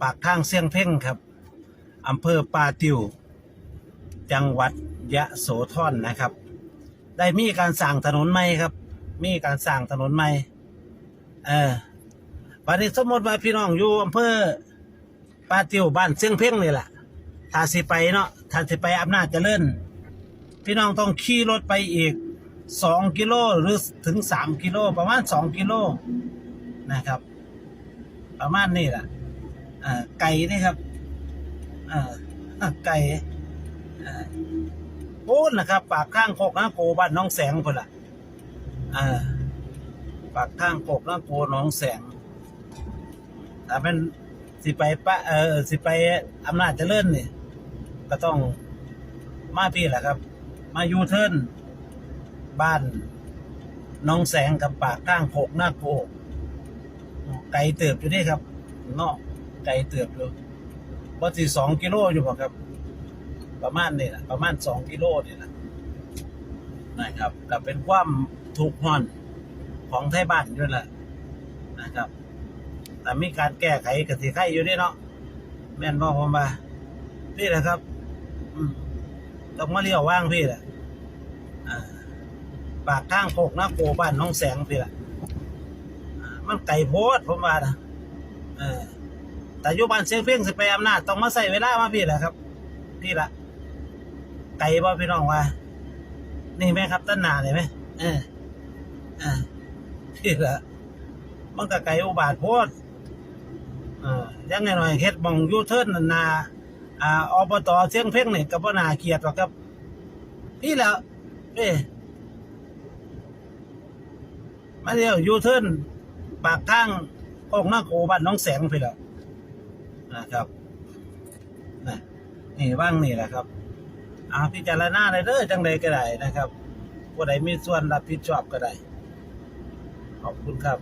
ปากทางเสียงเพ่งครับอำเภอปาติว จังหวัดยะโสธรนะครับ ได้มีการสร้างถนนใหม่ครับ มีการสร้างถนนใหม่เออวันนี้สมมติว่าพี่น้องอยู่อำเภอปาติวบ้านเสียงเพ่งนี่แหละถ้าสิไปเนาะถ้าสิไปอำนาจเจริญพี่น้องต้องขี่รถไปอีกสองกิโลหรือถึงสามกิโลประมาณสองกิโลนะครับ ประมาณนี้แหละ อ่าไก่นี่ครับอ่าไก่อ่าโอ้นะครับ ปากข้างโคกนะโกบ้านน้องแสงคนละอ่าปากข้างโคกนะโกน้องแสงถ้าเป็นสิไปปะเออสิไปอำนาจเจริญนี่ก็ต้องมาพี่แหละครับ มายูเทิร์นบ้านน้องแสงกับปากข้างโคกหน้าโกไกลเติบอยู่นี่ครับเนาะ ไกลเติบอยู่ว่าสิสองกิโลอยู่บ่ครับ ประมาณนี่แหละประมาณสองกิโลนี่แหละนะครับก็เป็นความถูกห่อนของไทยบ้านด้วยแหละนะครับ แต่มีการแก้ไขกติไขอยู่นี่เนาะแม่นบอกผมมาพี่แหละครับอืต้องมาเลี้ยวว่างพี่แหละปากทางโคกหน้าโกบ้านน้องแสงพี่แหละมันไก่โพดผมว่านะเออ แต่อยุบันเสียงเพ่งสิไปอำนาจต้องมาใส่เวลามาพี่แหละครับพี่ละไก่บ่พี่น้องว่า นี่ไหมครับต้นนาเลยไหมเออเออพี่ละมันก็ไก่อุบาทโพดเออยังไงหน่อยเฮ็ดมองยูเทิร์นนาอ่าอบตเสียงเพ่งนี่ก็บ่น่าเกียดหรอกครับ พี่ล้วเอ้มาเดียวยูเทิร์นปากข้างออกหน้าโกบ้านน้องแสงไปแล้ว นะครับนะนี่ว่างนี่แหละครับอาพิจารณาได้เด้อจังใดก็ได้นะครับผู้ใดมีส่วนรับผิดชอบก็ได้ ขอบคุณครับ